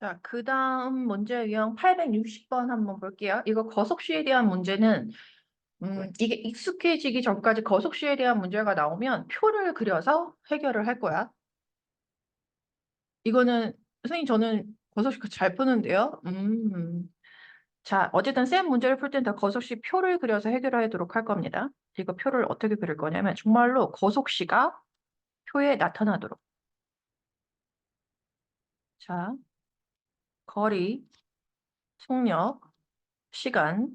자, 그 다음 문제 유형 860번 한번 볼게요. 이거 거속시에 대한 문제는 음, 이게 익숙해지기 전까지 거속시에 대한 문제가 나오면 표를 그려서 해결을 할 거야. 이거는 선생님 저는 거속시 잘 푸는데요. 음. 자, 어쨌든 쌤 문제를 풀 땐 다 거속시 표를 그려서 해결하도록 할 겁니다. 이거 표를 어떻게 그릴 거냐면 정말로 거속시가 표에 나타나도록. 자, 거리, 속력, 시간.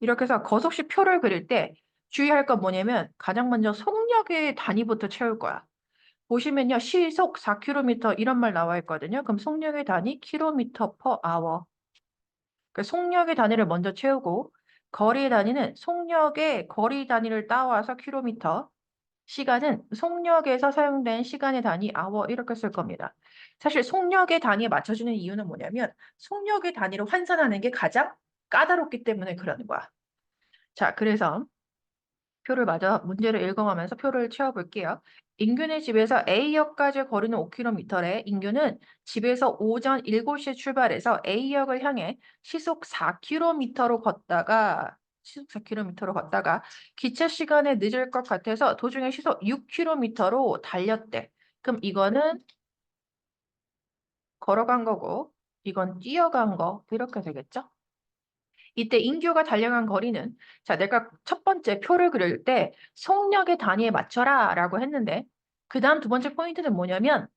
이렇게 해서 거속시 표를 그릴 때 주의할 건 뭐냐면 가장 먼저 속력의 단위부터 채울 거야. 보시면요. 시속 4km 이런 말 나와 있거든요. 그럼 속력의 단위 km per hour. 그 속력의 단위를 먼저 채우고 거리의 단위는 속력의 거리 단위를 따와서 km, 시간은 속력에서 사용된 시간의 단위 hour 이렇게 쓸 겁니다. 사실 속력의 단위에 맞춰주는 이유는 뭐냐면 속력의 단위로 환산하는 게 가장 까다롭기 때문에 그러는 거야. 자, 그래서 표를 마저 문제를 읽어가면서 표를 채워볼게요. 인규네 집에서 A역까지 거리는 5km래. 인규는 집에서 오전 7시에 출발해서 A역을 향해 시속 4km로 걷다가 시속 4km로 걷다가 기차 시간에 늦을 것 같아서 도중에 시속 6km로 달렸대. 그럼 이거는 걸어간 거고 이건 뛰어간 거 이렇게 되겠죠? 이때 인규가 달려간 거리는 자 내가 첫 번째 표를 그릴 때 속력의 단위에 맞춰라 라고 했는데 그 다음 두 번째 포인트는 뭐냐면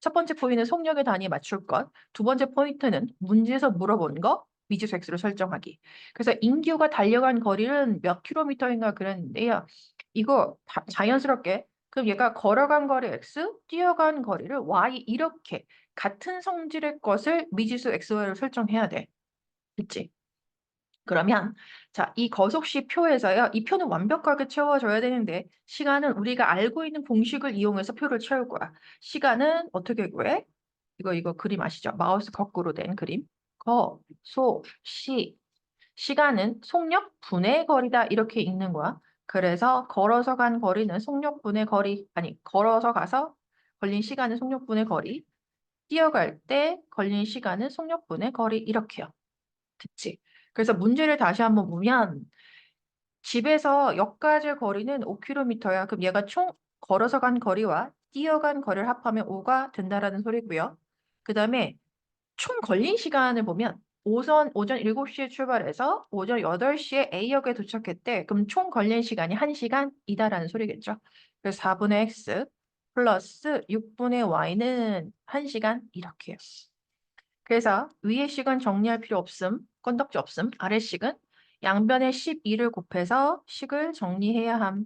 첫 번째 포인트는 속력의 단위에 맞출 것, 두 번째 포인트는 문제에서 물어본 거 미지수 x로 설정하기. 그래서 인규가 달려간 거리는 몇 킬로미터인가 그랬는데요. 이거 다- 자연스럽게 그럼 얘가 걸어간 거리 x, 뛰어간 거리를 y 이렇게 같은 성질의 것을 미지수 xy로 설정해야 돼. 그치? 그러면 자, 이 거속시 표에서요. 이 표는 완벽하게 채워져야 되는데 시간은 우리가 알고 있는 공식을 이용해서 표를 채울 거야. 시간은 어떻게 구해? 이거 이거 그림 아시죠? 마우스 거꾸로 된 그림. 거, 소, 시. 시간은 속력 분의 거리다 이렇게 읽는 거야. 그래서 걸어서 간 거리는 속력 분의 거리 아니 걸어서 가서 걸린 시간은 속력 분의 거리. 뛰어갈 때 걸린 시간은 속력 분의 거리 이렇게요. 됐지? 그래서 문제를 다시 한번 보면 집에서 역까지의 거리는 5km야. 그럼 얘가 총 걸어서 간 거리와 뛰어간 거리를 합하면 5가 된다라는 소리고요. 그 다음에 총 걸린 시간을 보면 오전, 오전 7시에 출발해서 오전 8시에 A역에 도착했대. 그럼 총 걸린 시간이 1시간이다라는 소리겠죠. 그래서 4분의 X 플러스 6분의 Y는 1시간 이렇게요. 그래서 위의 식은 정리할 필요 없음, 건덕지 없음, 아래 식은 양변에 12를 곱해서 식을 정리해야 함.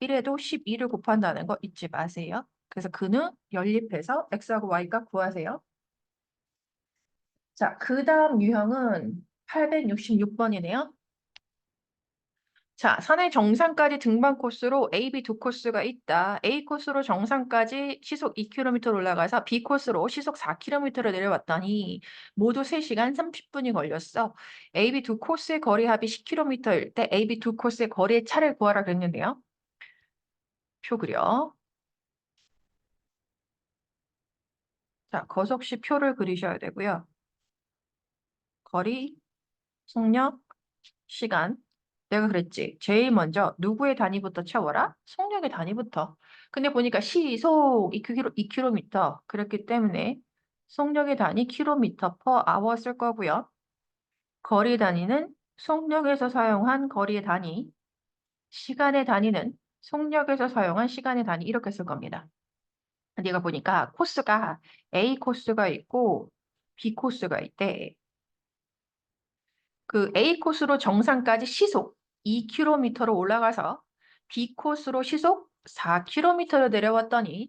1에도 12를 곱한다는 거 잊지 마세요. 그래서 그는 연립해서 x하고 y값 구하세요. 자, 그 다음 유형은 866번이네요. 자, 산의 정상까지 등반 코스로 A, B 두 코스가 있다. A 코스로 정상까지 시속 2km 올라가서 B 코스로 시속 4km를 내려왔더니 모두 3시간 30분이 걸렸어. A, B 두 코스의 거리 합이 10km일 때 A, B 두 코스의 거리의 차를 구하라 그랬는데요. 표 그려. 자, 거속시 표를 그리셔야 되고요. 거리, 속력, 시간. 내가 그랬지. 제일 먼저 누구의 단위부터 채워라? 속력의 단위부터. 근데 보니까 시속 2km, 2km. 그렇기 때문에 속력의 단위 킬로미터 per hour 쓸 거고요. 거리 단위는 속력에서 사용한 거리의 단위. 시간의 단위는 속력에서 사용한 시간의 단위 이렇게 쓸 겁니다. 내가 보니까 코스가 A 코스가 있고 B 코스가 있대. 그 A 코스로 정상까지 시속 2km로 올라가서 B 코스로 시속 4km로 내려왔더니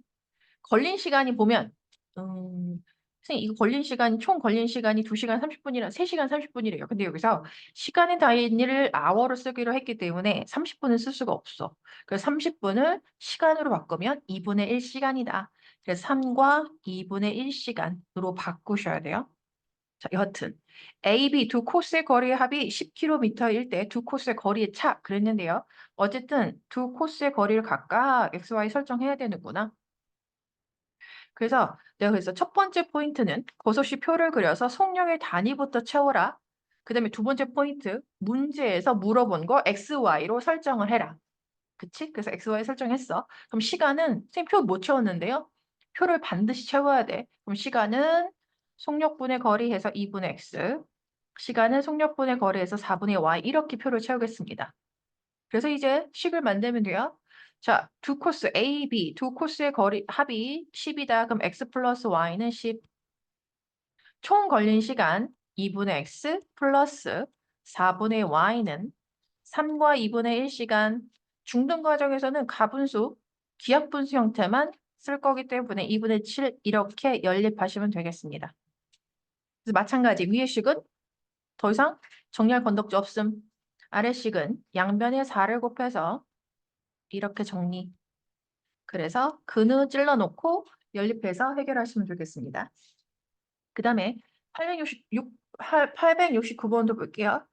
걸린 시간이 보면 음, 선생님 이거 걸린 시간 총 걸린 시간이 2시간 30분이라 3시간 30분이래요. 근데 여기서 시간의 단위를 hour로 쓰기로 했기 때문에 30분을 쓸 수가 없어. 그래서 30분을 시간으로 바꾸면 2분의 1 시간이다. 그래서 3과 2분의 1 시간으로 바꾸셔야 돼요. 자, 여하튼 A, B 두 코스의 거리의 합이 10km일 때 두 코스의 거리의 차 그랬는데요. 어쨌든 두 코스의 거리를 각각 x, y 설정해야 되는구나. 그래서 내가 그래서 첫 번째 포인트는 거소시 표를 그려서 속력의 단위부터 채워라. 그 다음에 두 번째 포인트, 문제에서 물어본 거 XY로 설정을 해라. 그치? 그래서 XY 설정했어. 그럼 시간은 선생님 표 못 채웠는데요. 표를 반드시 채워야 돼. 그럼 시간은 속력분의 거리 해서 2분의 X, 시간은 속력분의 거리 해서 4분의 Y 이렇게 표를 채우겠습니다. 그래서 이제 식을 만들면 돼요. 자, 두 코스 A, B, 두 코스의 거리 합이 10이다. 그럼 X 플러스 Y는 10. 총 걸린 시간 2분의 X 플러스 4분의 Y는 3과 2분의 1시간 중등 과정에서는 가분수, 기하분수 형태만 쓸 거기 때문에 2분의 7 이렇게 연립하시면 되겠습니다. 마찬가지 위의 식은 더 이상 정리할 건덕지 없음. 아래 식은 양변에 4를 곱해서 이렇게 정리. 그래서 근을 찔러놓고 연립해서 해결하시면 되겠습니다. 그 다음에 866, 869번도 볼게요.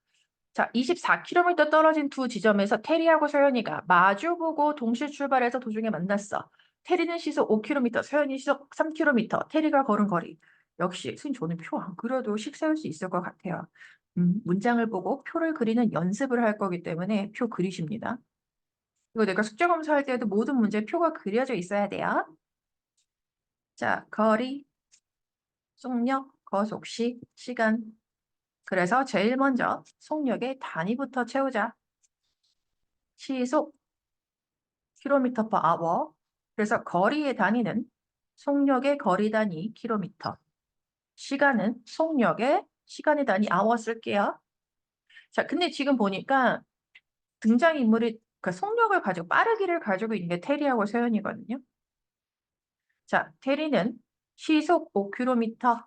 자, 24km 떨어진 두 지점에서 테리하고 서연이가 마주보고 동시 출발해서 도중에 만났어. 테리는 시속 5km, 서연이 시속 3km, 테리가 걸은 거리. 역시 선생님 저는 표 안 그려도 식 세울 수 있을 것 같아요. 음, 문장을 보고 표를 그리는 연습을 할 거기 때문에 표 그리십니다. 이거 내가 숙제 검사할 때도 모든 문제에 표가 그려져 있어야 돼요. 자, 거리, 속력, 거속시, 시간. 그래서 제일 먼저 속력의 단위부터 채우자. 시속 km per hour. 그래서 거리의 단위는 속력의 거리 단위 km. 시간은 속력의 시간의 단위 hour 쓸게요. 자, 근데 지금 보니까 등장인물이 그 속력을 가지고 빠르기를 가지고 있는 게 테리하고 세연이거든요. 자, 테리는 시속 5km,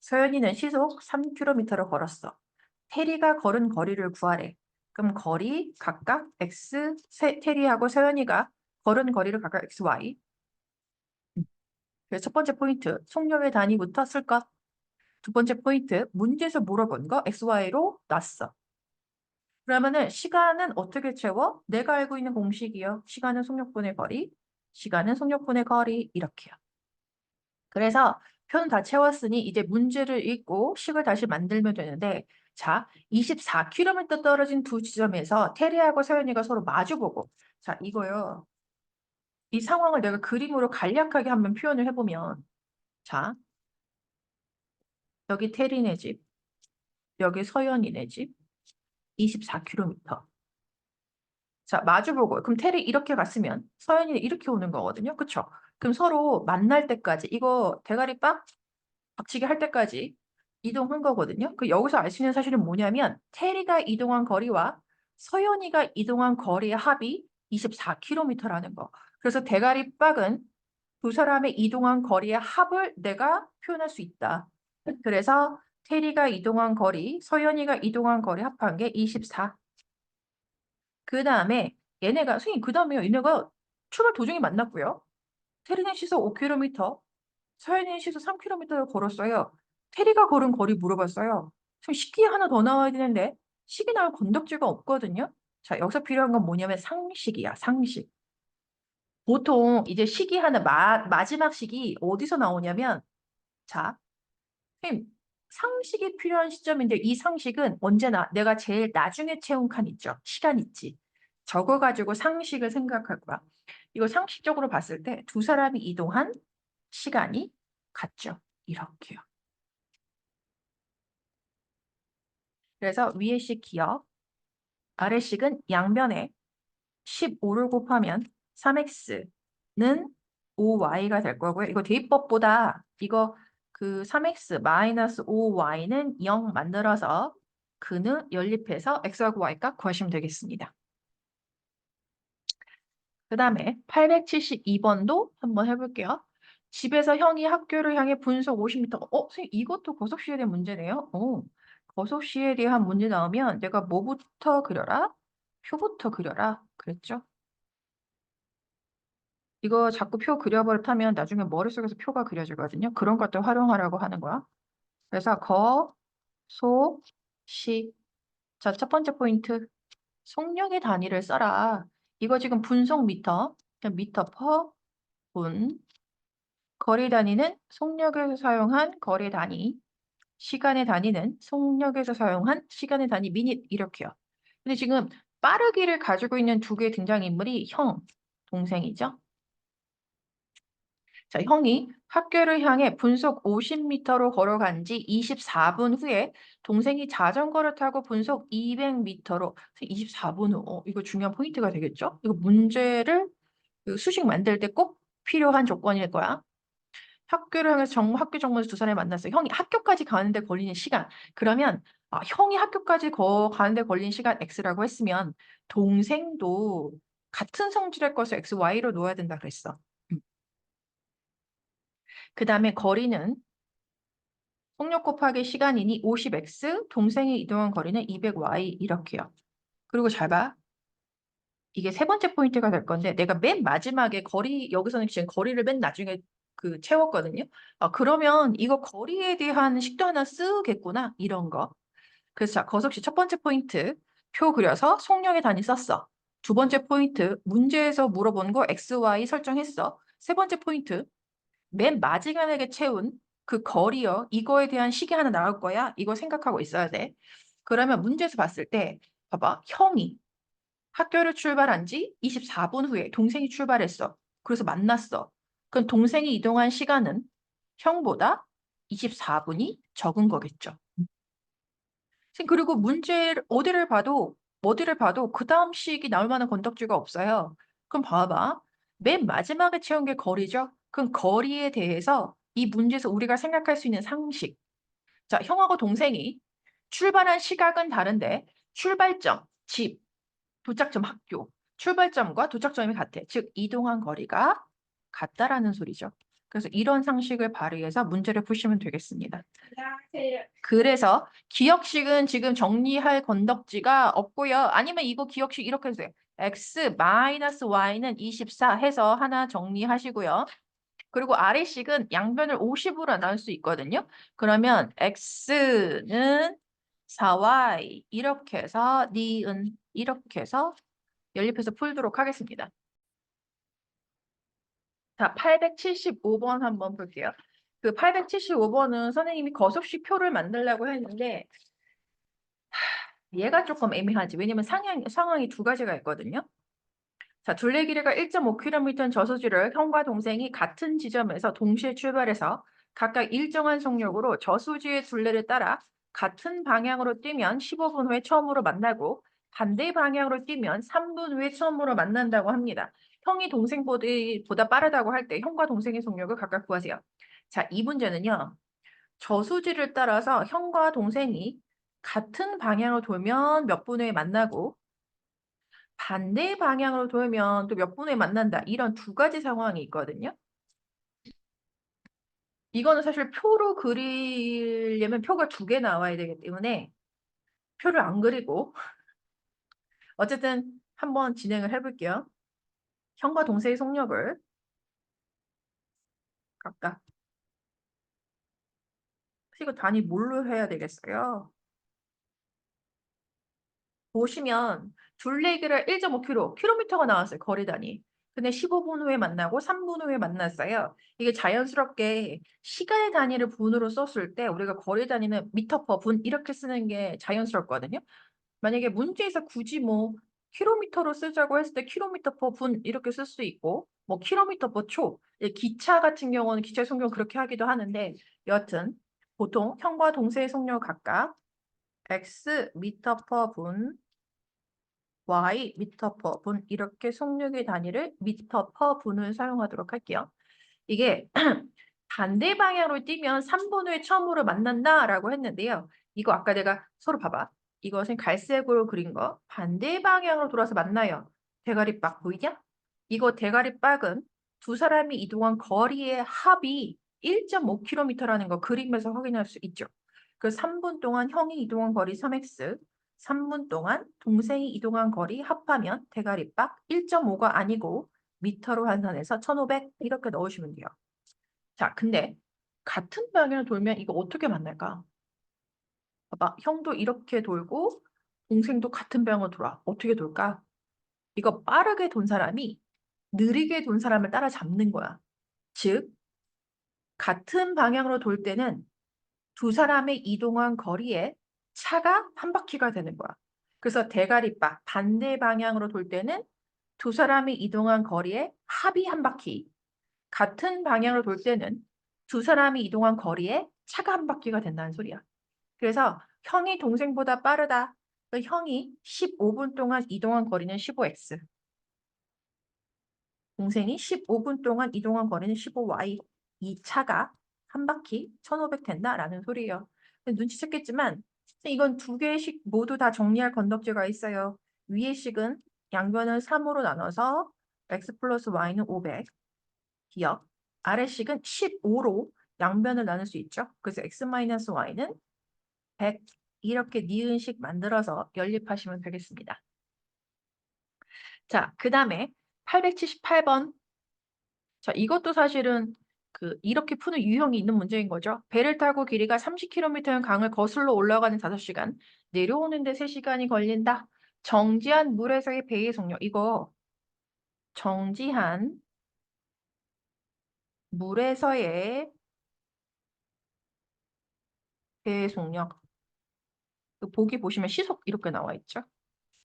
서연이는 시속 3km를 걸었어. 테리가 걸은 거리를 구하래. 그럼 거리 각각 x, 세, 테리하고 서연이가 걸은 거리를 각각 x, y. 음. 그래서 첫 번째 포인트, 속력의 단위부터 쓸 것. 두 번째 포인트, 문제에서 물어본 거 x, y로 놨어. 그러면은 시간은 어떻게 채워? 내가 알고 있는 공식이요. 시간은 속력분의 거리, 시간은 속력분의 거리 이렇게요. 그래서 표는 다 채웠으니 이제 문제를 읽고 식을 다시 만들면 되는데 자, 24km 떨어진 두 지점에서 테리하고 서연이가 서로 마주보고 자, 이거요. 이 상황을 내가 그림으로 간략하게 한번 표현을 해보면 자, 여기 테리네 집, 여기 서연이네 집, 24km. 자, 마주보고. 그럼 테리 이렇게 갔으면 서연이 이렇게 오는 거거든요. 그쵸? 그럼 서로 만날 때까지 이거 대가리 빡 박치기 할 때까지 이동한 거거든요. 그 여기서 알 수 있는 사실은 뭐냐면 테리가 이동한 거리와 서연이가 이동한 거리의 합이 24km라는 거. 그래서 대가리 빡은 두 사람의 이동한 거리의 합을 내가 표현할 수 있다. 그래서 테리가 이동한 거리, 서연이가 이동한 거리 합한 게 24. 그 다음에 얘네가, 선생님, 그 다음에 얘네가 출발 도중에 만났고요. 테리는 시속 5km, 서연이는 시속 3km를 걸었어요. 테리가 걸은 거리 물어봤어요. 좀 식기 하나 더 나와야 되는데 식이 나올 건덕지가 없거든요. 자, 여기서 필요한 건 뭐냐면 상식이야, 상식. 보통 이제 하나, 마, 마지막 식이 어디서 나오냐면 자, 선생님, 상식이 필요한 시점인데 이 상식은 언제나 내가 제일 나중에 채운 칸 있죠. 시간 있지. 적어 가지고 상식을 생각할 거야. 이거 상식적으로 봤을 때 두 사람이 이동한 시간이 같죠. 이렇게요. 그래서 위의 식 기억, 아래 식은 양변에 15를 곱하면 3x는 5y가 될 거고요. 이거 대입법보다 이거 그 3x 마이너스 5y는 0 만들어서 그는 연립해서 x하고 y값 구하시면 되겠습니다. 그 다음에 872번도 한번 해볼게요. 집에서 형이 학교를 향해 분속 50m. 어, 선생님 이것도 거속시에 대한 문제네요. 어, 거속시에 대한 문제 나오면 내가 뭐부터 그려라? 표부터 그려라. 그랬죠? 이거 자꾸 표 그려버릇하면 나중에 머릿속에서 표가 그려지거든요. 그런 것들 활용하라고 하는 거야. 그래서 거, 소, 시. 자, 첫 번째 포인트. 속력의 단위를 써라. 이거 지금 분속 미터, 미터 퍼 분. 거리 단위는 속력에서 사용한 거리 단위, 시간의 단위는 속력에서 사용한 시간의 단위 미닛 이렇게요. 근데 지금 빠르기를 가지고 있는 두 개의 등장인물이 형, 동생이죠. 자, 형이 학교를 향해 분속 50m로 걸어간 지 24분 후에 동생이 자전거를 타고 분속 200m로 24분 후, 어, 이거 중요한 포인트가 되겠죠? 이거 문제를 그 수식 만들 때 꼭 필요한 조건일 거야. 학교를 향해서 정, 학교 정문에서 두 사람이 만났어요. 형이 학교까지 가는데 걸리는 시간. 그러면 아, 형이 학교까지 거, 가는데 걸린 시간 X라고 했으면 동생도 같은 성질의 것을 X, Y로 놓아야 된다 그랬어. 그 다음에 거리는 속력 곱하기 시간이니 50x, 동생이 이동한 거리는 200y 이렇게요. 그리고 잘 봐. 이게 세 번째 포인트가 될 건데 내가 맨 마지막에 거리 여기서는 지금 거리를 맨 나중에 그 채웠거든요. 아, 그러면 이거 거리에 대한 식도 하나 쓰겠구나 이런 거. 그래서 자, 거석시 첫 번째 포인트 표 그려서 속력의 단위 썼어. 두 번째 포인트 문제에서 물어본 거 x, y 설정했어. 세 번째 포인트 맨 마지막에 채운 그 거리요. 이거에 대한 식이 하나 나올 거야. 이거 생각하고 있어야 돼. 그러면 문제에서 봤을 때 봐봐. 형이 학교를 출발한 지 24분 후에 동생이 출발했어. 그래서 만났어. 그럼 동생이 이동한 시간은 형보다 24분이 적은 거겠죠. 그리고 문제 어디를 봐도 어디를 봐도 그 다음 식이 나올 만한 건덕지가 없어요. 그럼 봐봐. 맨 마지막에 채운 게 거리죠. 그럼 거리에 대해서 이 문제에서 우리가 생각할 수 있는 상식. 자, 형하고 동생이 출발한 시각은 다른데 출발점, 집, 도착점 학교, 출발점과 도착점이 같아. 즉 이동한 거리가 같다라는 소리죠. 그래서 이런 상식을 발휘해서 문제를 푸시면 되겠습니다. 그래서 기억식은 지금 정리할 건덕지가 없고요. 아니면 이거 기억식 이렇게 해주세요. x 마이너스 y는 24 해서 하나 정리하시고요. 그리고 아래식은 양변을 50으로 나눌 수 있거든요. 그러면 x는 4y 이렇게 해서 니은 이렇게 해서 연립해서 풀도록 하겠습니다. 자, 875번 한번 볼게요. 그 875번은 선생님이 거듭식 표를 만들려고 했는데 얘가 조금 애매하지. 왜냐면 상황, 상황이 두 가지가 있거든요. 자, 둘레 길이가 1.5km인 저수지를 형과 동생이 같은 지점에서 동시에 출발해서 각각 일정한 속력으로 저수지의 둘레를 따라 같은 방향으로 뛰면 15분 후에 처음으로 만나고 반대 방향으로 뛰면 3분 후에 처음으로 만난다고 합니다. 형이 동생보다 빠르다고 할 때 형과 동생의 속력을 각각 구하세요. 자, 이 문제는요. 저수지를 따라서 형과 동생이 같은 방향으로 돌면 몇 분 후에 만나고 반대 방향으로 돌면 또 몇분 후에 만난다. 이런 두 가지 상황이 있거든요. 이거는 사실 표로 그리려면 표가 두 개 나와야 되기 때문에 표를 안 그리고 어쨌든 한번 진행을 해볼게요. 형과 동생의 속력을 각각 이거 단위 뭘로 해야 되겠어요? 보시면 둘레길을 1.5km, 킬로미터가 나왔어요. 거리 단위. 근데 15분 후에 만나고 3분 후에 만났어요. 이게 자연스럽게 시간의 단위를 분으로 썼을 때 우리가 거리 단위는 미터 퍼 분 이렇게 쓰는 게 자연스럽거든요. 만약에 문제에서 굳이 뭐 킬로미터로 쓰자고 했을 때 킬로미터 퍼 분 이렇게 쓸 수 있고 뭐 킬로미터 퍼 초, 기차 같은 경우는 기차 속력 그렇게 하기도 하는데 여하튼 보통 형과 동생의 속력 각각 x 미터 퍼 분, y 미터 퍼 분 이렇게 속력의 단위를 미터 퍼 분을 사용하도록 할게요. 이게 반대 방향으로 뛰면 3분 후에 처음으로 만난다라고 했는데요. 이거 아까 내가 서로 봐봐. 이것은 갈색으로 그린 거 반대 방향으로 돌아서 만나요. 대가리빡 보이냐? 이거 대가리빡은 두 사람이 이동한 거리의 합이 1.5km라는 거 그림에서 확인할 수 있죠. 그 3분 동안 형이 이동한 거리 3x, 3분 동안 동생이 이동한 거리 합하면 대가리빡 1.5가 아니고 미터로 환산해서 1500 이렇게 넣으시면 돼요. 자, 근데 같은 방향을 돌면 이거 어떻게 만날까? 봐봐, 형도 이렇게 돌고 동생도 같은 방향으로 돌아. 어떻게 돌까? 이거 빠르게 돈 사람이 느리게 돈 사람을 따라잡는 거야. 즉, 같은 방향으로 돌 때는 두 사람이 이동한 거리에 차가 한 바퀴가 되는 거야. 그래서 대가리바 반대 방향으로 돌 때는 두 사람이 이동한 거리에 합이 한 바퀴. 같은 방향으로 돌 때는 두 사람이 이동한 거리에 차가 한 바퀴가 된다는 소리야. 그래서 형이 동생보다 빠르다. 그 형이 15분 동안 이동한 거리는 15x. 동생이 15분 동안 이동한 거리는 15y. 이 차가 한 바퀴 1500 된다라는 소리예요. 눈치챘겠지만 이건 두 개의 식 모두 다 정리할 건덕지가 있어요. 위의 식은 양변을 3으로 나눠서 x 플러스 y는 500. 기억. 아래 식은 15로 양변을 나눌 수 있죠. 그래서 x 마이너스 y는 100 이렇게 니은 식 만들어서 연립하시면 되겠습니다. 자, 그 다음에 878번. 자, 이것도 사실은 그 이렇게 푸는 유형이 있는 문제인 거죠. 배를 타고 길이가 30km인 강을 거슬러 올라가는 5시간, 내려오는데 3시간이 걸린다. 정지한 물에서의 배의 속력. 이거 정지한 물에서의 배의 속력. 그 보기 보시면 시속 이렇게 나와 있죠.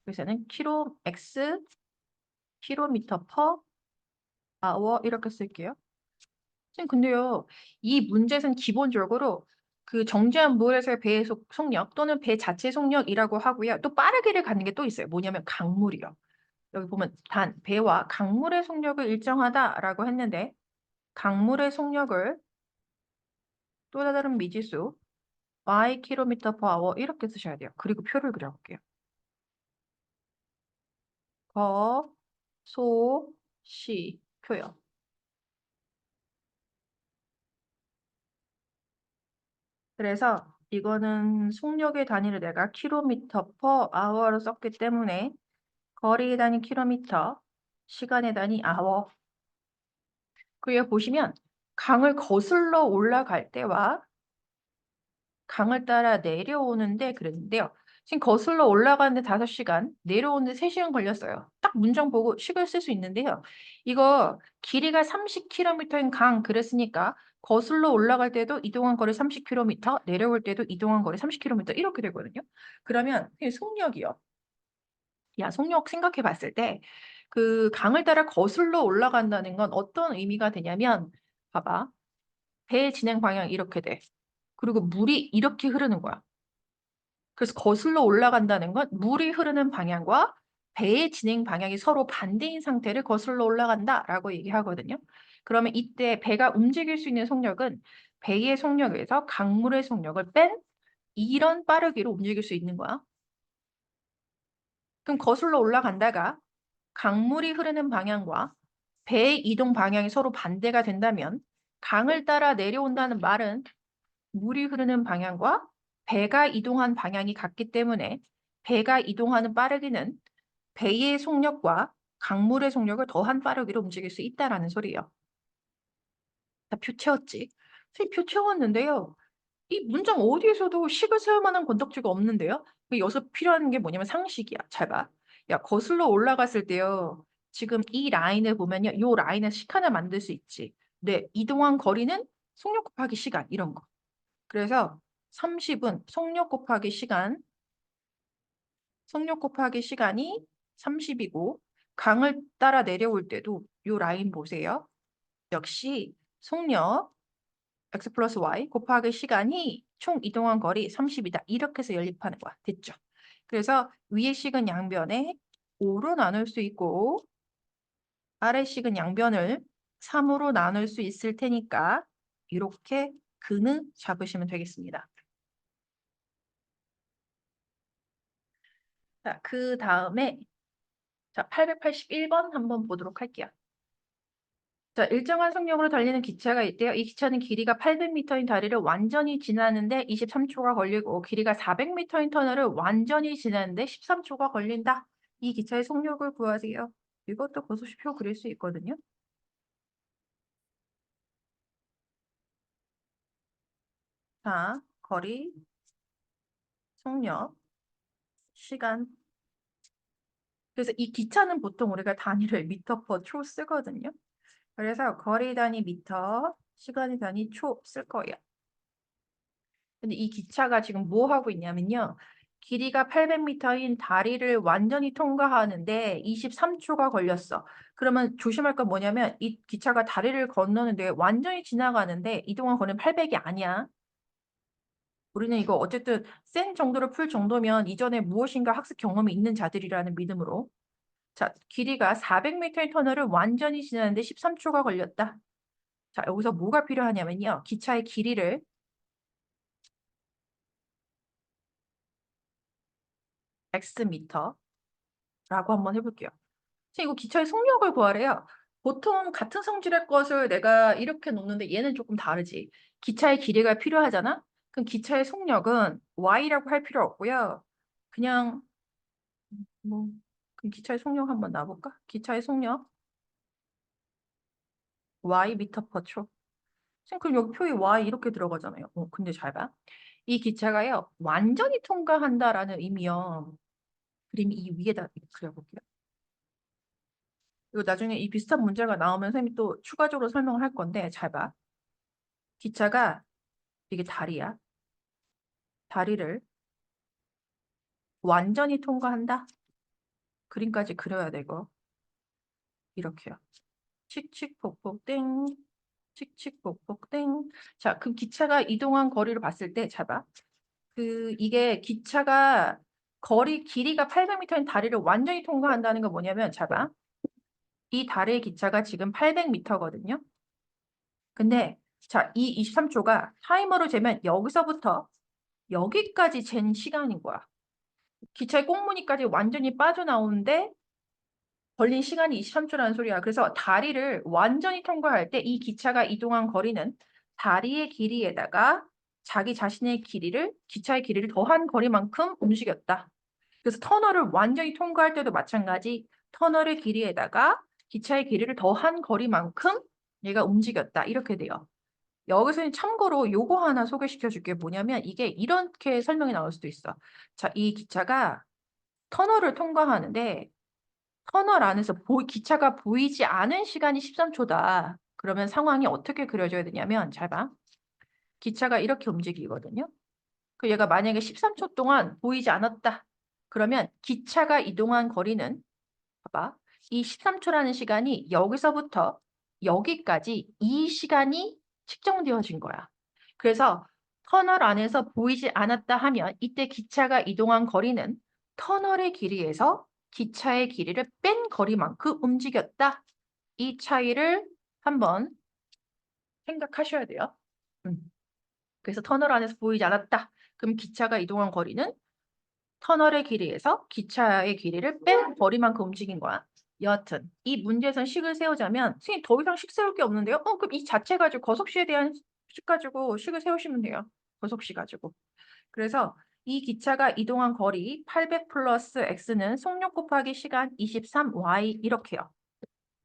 그래서는 킬로 x 킬로미터 퍼 아워 이렇게 쓸게요. 근데요. 이 문제는 기본적으로 그 정지한 물에서의 배의 속, 속력 또는 배 자체 속력이라고 하고요. 또 빠르기를 갖는 게 또 있어요. 뭐냐면 강물이요. 여기 보면 단 배와 강물의 속력을 일정하다라고 했는데 강물의 속력을 또 다른 미지수 y 킬로미터 per hour 이렇게 쓰셔야 돼요. 그리고 표를 그려볼게요. 거, 소, 시, 표요. 그래서 이거는 속력의 단위를 내가 킬로미터 per hour로 썼기 때문에 거리의 단위 킬로미터, 시간의 단위 hour. 그리고 보시면 강을 거슬러 올라갈 때와 강을 따라 내려오는데 그랬는데요. 지금 거슬러 올라가는데 5시간, 내려오는데 3시간 걸렸어요. 딱 문장 보고 식을 쓸 수 있는데요. 이거 길이가 30km인 강 그랬으니까 거슬러 올라갈 때도 이동한 거리 30km, 내려올 때도 이동한 거리 30km 이렇게 되거든요. 그러면 속력이요. 야, 속력 생각해 봤을 때 그 강을 따라 거슬러 올라간다는 건 어떤 의미가 되냐면 봐봐. 배 진행 방향 이렇게 돼. 그리고 물이 이렇게 흐르는 거야. 그래서 거슬러 올라간다는 건 물이 흐르는 방향과 배의 진행 방향이 서로 반대인 상태를 거슬러 올라간다라고 얘기하거든요. 그러면 이때 배가 움직일 수 있는 속력은 배의 속력에서 강물의 속력을 뺀 이런 빠르기로 움직일 수 있는 거야. 그럼 거슬러 올라간다가 강물이 흐르는 방향과 배의 이동 방향이 서로 반대가 된다면 강을 따라 내려온다는 말은 물이 흐르는 방향과 배가 이동한 방향이 같기 때문에 배가 이동하는 빠르기는 배의 속력과 강물의 속력을 더한 빠르기로 움직일 수 있다라는 소리예요. 나표 채웠지? 선생님 표 채웠는데요. 이 문장 어디에서도 식을 세울 만한 건덕지가 없는데요. 여기서 필요한 게 뭐냐면 상식이야. 잘 봐. 야 거슬러 올라갔을 때요. 지금 이 라인을 보면요. 이 라인에 식 하나 만들 수 있지. 네, 이동한 거리는 속력 곱하기 시간 이런 거. 그래서 30은 속력 곱하기 시간 속력 곱하기 시간이 30이고 강을 따라 내려올 때도 이 라인 보세요. 역시 속력 x 플러스 y 곱하기 시간이 총 이동한 거리 30이다. 이렇게 해서 연립하는 거야. 됐죠? 그래서 위의 식은 양변에 5로 나눌 수 있고 아래 식은 양변을 3으로 나눌 수 있을 테니까 이렇게 근을 잡으시면 되겠습니다. 자, 그 다음에 자, 881번 한번 보도록 할게요. 자, 일정한 속력으로 달리는 기차가 있대요. 이 기차는 길이가 800m인 다리를 완전히 지나는데 23초가 걸리고 길이가 400m인 터널을 완전히 지나는데 13초가 걸린다. 이 기차의 속력을 구하세요. 이것도 거소시표 그릴 수 있거든요. 자, 거리, 속력, 시간. 그래서 이 기차는 보통 우리가 단위를 미터 퍼 초 쓰거든요. 그래서 거리 단위 미터, 시간의 단위 초 쓸 거예요. 근데 이 기차가 지금 뭐 하고 있냐면요. 길이가 800m인 다리를 완전히 통과하는데 23초가 걸렸어. 그러면 조심할 건 뭐냐면 이 기차가 다리를 건너는데 완전히 지나가는데 이동안 거리는 800이 아니야. 우리는 이거 어쨌든 센 정도로 풀 정도면 이전에 무엇인가 학습 경험이 있는 자들이라는 믿음으로 자, 길이가 400m의 터널을 완전히 지나는데 13초가 걸렸다. 자, 여기서 뭐가 필요하냐면요. 기차의 길이를 x미터라고 한번 해볼게요. 이거 기차의 속력을 구하래요. 보통 같은 성질의 것을 내가 이렇게 놓는데 얘는 조금 다르지. 기차의 길이가 필요하잖아? 그럼 기차의 속력은 y라고 할 필요 없고요. 그냥 뭐 그럼 기차의 속력 한번 놔볼까? 기차의 속력 y 미터 퍼 초. 그럼 여기 표에 y 이렇게 들어가잖아요. 어, 근데 잘 봐. 이 기차가요. 완전히 통과한다라는 의미요. 그림 이 위에다 그려볼게요. 이거 나중에 이 비슷한 문제가 나오면 선생님이 또 추가적으로 설명을 할 건데 잘 봐. 기차가 이게 다리야. 다리를 완전히 통과한다. 그림까지 그려야 되고 이렇게요. 칙칙폭폭 땡 칙칙폭폭 땡. 자, 그럼 기차가 이동한 거리를 봤을 때잘 봐. 그 이게 기차가 거리 길이가 800m인 다리를 완전히 통과한다는 건 뭐냐면 잘 봐. 이 다리의 기차가 지금 800m거든요. 근데 자, 이 23초가 타이머로 재면 여기서부터 여기까지 잰 시간인 거야. 기차의 꽁무니까지 완전히 빠져나오는데 걸린 시간이 23초라는 소리야. 그래서 다리를 완전히 통과할 때 이 기차가 이동한 거리는 다리의 길이에다가 자기 자신의 길이를 기차의 길이를 더한 거리만큼 움직였다. 그래서 터널을 완전히 통과할 때도 마찬가지 터널의 길이에다가 기차의 길이를 더한 거리만큼 얘가 움직였다. 이렇게 돼요. 여기서는 참고로 요거 하나 소개시켜 줄게 뭐냐면 이게 이렇게 설명이 나올 수도 있어. 자, 이 기차가 터널을 통과하는데 터널 안에서 보, 기차가 보이지 않은 시간이 13초다. 그러면 상황이 어떻게 그려져야 되냐면 잘 봐. 기차가 이렇게 움직이거든요. 그 얘가 만약에 13초 동안 보이지 않았다. 그러면 기차가 이동한 거리는 봐봐. 이 13초라는 시간이 여기서부터 여기까지 이 시간이 측정되어진 거야. 그래서 터널 안에서 보이지 않았다 하면 이때 기차가 이동한 거리는 터널의 길이에서 기차의 길이를 뺀 거리만큼 움직였다. 이 차이를 한번 생각하셔야 돼요. 음. 그래서 터널 안에서 보이지 않았다. 그럼 기차가 이동한 거리는 터널의 길이에서 기차의 길이를 뺀 거리만큼 움직인 거야. 여하튼 이 문제에서 식을 세우자면 선생님 더 이상 식 세울 게 없는데요? 어 그럼 이 자체 가지고 거속시에 대한 식 가지고 식을 세우시면 돼요. 거속시 가지고. 그래서 이 기차가 이동한 거리 800 플러스 x는 속력 곱하기 시간 23y 이렇게요.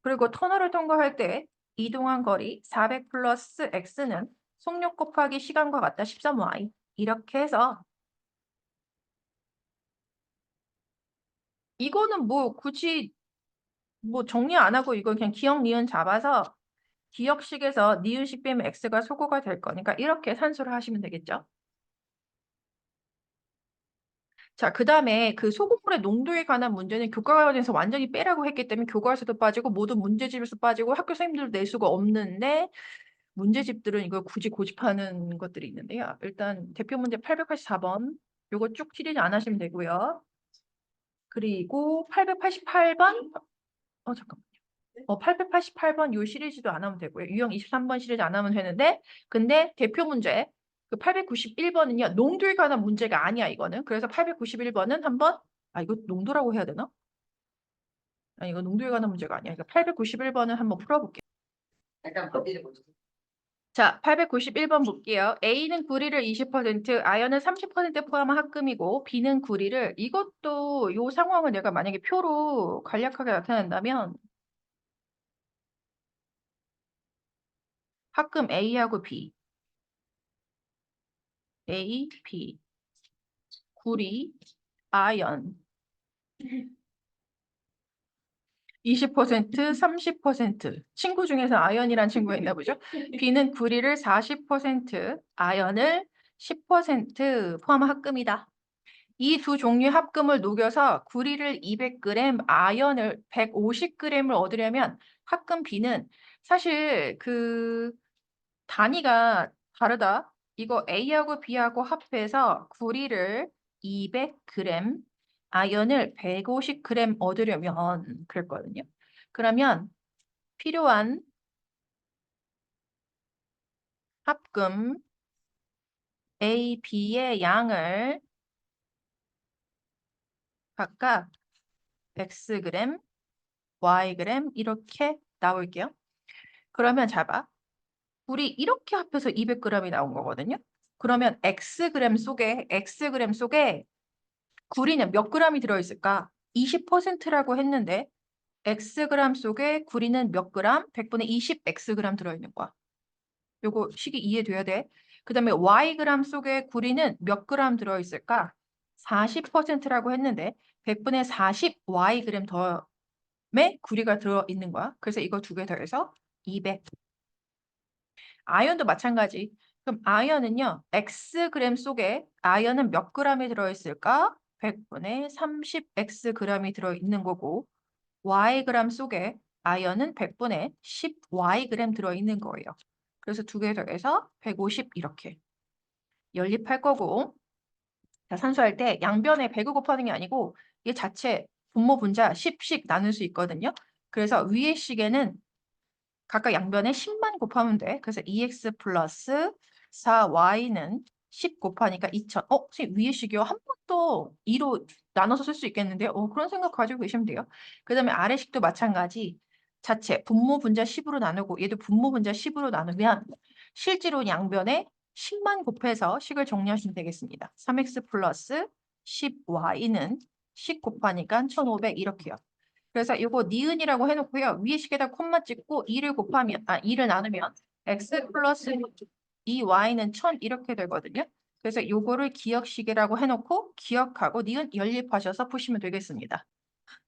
그리고 터널을 통과할 때 이동한 거리 400 플러스 x는 속력 곱하기 시간과 같다 13y 이렇게 해서 이거는 뭐 굳이 뭐 정리 안 하고 이거 그냥 기억 니은 잡아서 기억식에서 니은식 빼면 x가 소거가 될 거니까 이렇게 산수를 하시면 되겠죠. 자, 그 다음에 그 소금물의 농도에 관한 문제는 교과과정에서 완전히 빼라고 했기 때문에 교과서도 빠지고 모든 문제집에서 빠지고 학교 선생님들도 낼 수가 없는데 문제집들은 이걸 굳이 고집하는 것들이 있는데요. 일단 대표 문제 884번 요거 쭉 티리지 안 하시면 되고요. 그리고 888번 어 잠깐만요. 어 888번 요 시리즈도 안 하면 되고요. 유형 23번 시리즈 안 하면 되는데 근데 대표 문제 그 891번은요. 농도에 관한 문제가 아니야 이거는. 그래서 891번은 한번 아 이거 농도라고 해야 되나? 아니 이거 농도에 관한 문제가 아니야. 그러니까 891번은 한번 풀어볼게요. 일단 어디를 보죠? 자, 891번 볼게요. A는 구리를 20%, 아연은 30% 포함한 합금이고 B는 구리를 이것도 요 상황을 내가 만약에 표로 간략하게 나타낸다면 합금 A하고 B. A, B. 구리, 아연 20%, 30%. 친구 중에서 아연이란 친구가 있나 보죠? B는 구리를 40%, 아연을 10% 포함한 합금이다. 이 두 종류의 합금을 녹여서 구리를 200g, 아연을 150g을 얻으려면 합금 B는 사실 그 단위가 다르다. 이거 A하고 B하고 합해서 구리를 200g, 아연을 150g 얻으려면 그랬거든요. 그러면 필요한 합금 A, B의 양을 각각 xg, yg 이렇게 나올게요. 그러면 잡아. 우리 이렇게 합해서 200g이 나온 거거든요. 그러면 xg 속에 xg 속에 구리는 몇 g이 들어있을까? 20%라고 했는데 xg 속에 구리는 몇 g? 100분의 20 xg 들어있는 거야. 요거 식이 이해돼야 돼. 그 다음에 yg 속에 구리는 몇 g 들어있을까? 40%라고 했는데 100분의 40 yg 더에 구리가 들어있는 거야. 그래서 이거 두 개 더해서 200. 아연도 마찬가지. 그럼 아연은요. xg 속에 아연은 몇 g이 들어있을까? 100분의 30xg이 들어있는 거고 yg 속에 아연은 100분의 10yg 들어있는 거예요. 그래서 두 개 더해서 150 이렇게 연립할 거고 자, 산수할 때 양변에 100을 곱하는 게 아니고 얘 자체 분모 분자 10씩 나눌 수 있거든요. 그래서 위의 식에는 각각 양변에 10만 곱하면 돼. 그래서 2x 플러스 4y는 10 곱하니까 2000. 어, 선생님 위의 식이요. 한 번도 2로 나눠서 쓸 수 있겠는데요. 어, 그런 생각 가지고 계시면 돼요. 그 다음에 아래 식도 마찬가지. 자체 분모 분자 10으로 나누고 얘도 분모 분자 10으로 나누면 실제로 양변에 10만 곱해서 식을 정리하시면 되겠습니다. 3x 플러스 10y는 10 곱하니까 1500 이렇게요. 그래서 이거 니은이라고 해놓고요. 위에 식에다 콤마 찍고 2를 곱하면, 아, 2를 나누면 x 플러스 2y는 1000 이렇게 되거든요. 그래서 요거를 기억식이라고 해놓고 기억하고 니은 연립하셔서 푸시면 되겠습니다.